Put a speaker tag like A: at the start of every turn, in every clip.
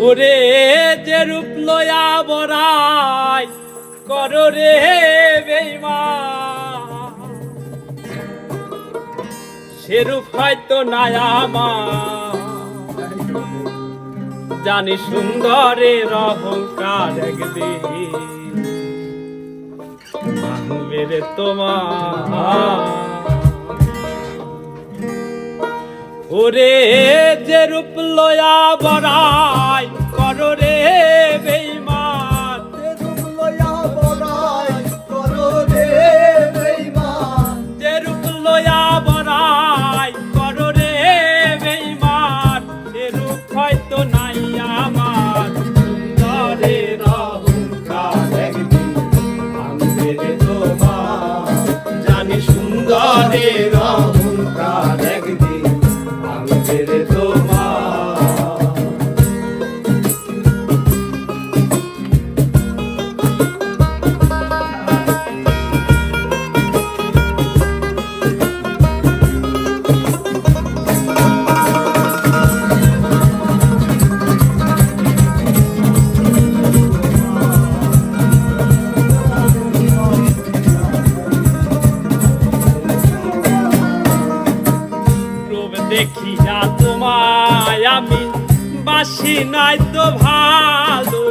A: ওরে যে রূপ লয়া বরাই করো রে বেইমা সেরূপ হয়তো তো নায়ামা জানি সুন্দরে রহংকার একদিন মেরে তোমার। ওরে যে রূপ লয়া বড়াই। পাই আমি বাসি নাই তো ভালো।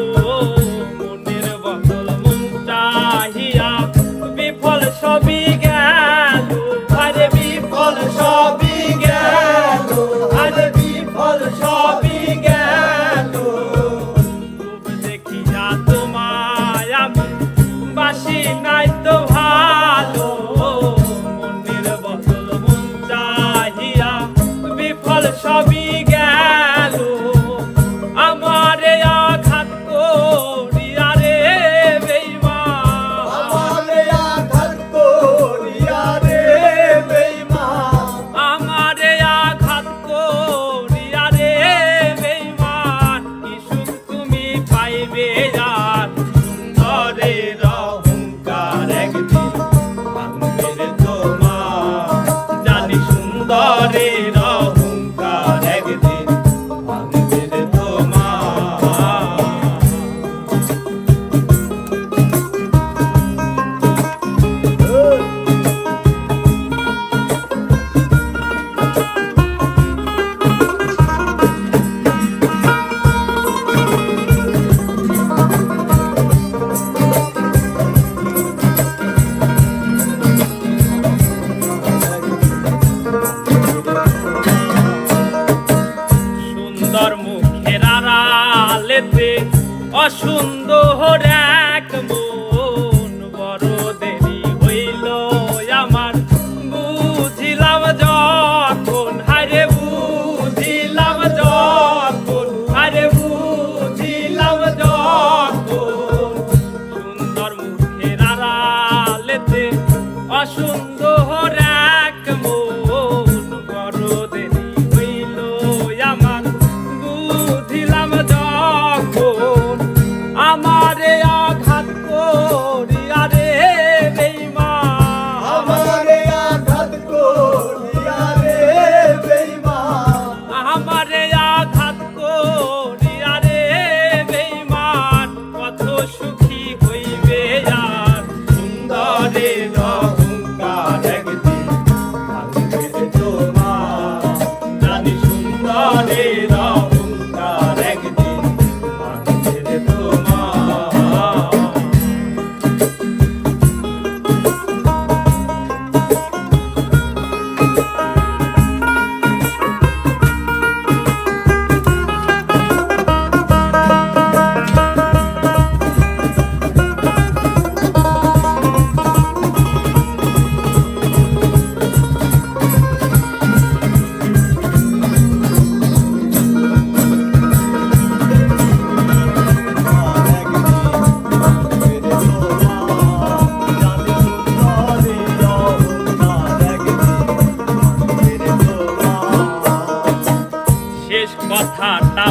A: সুন্দর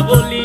A: Bolivia.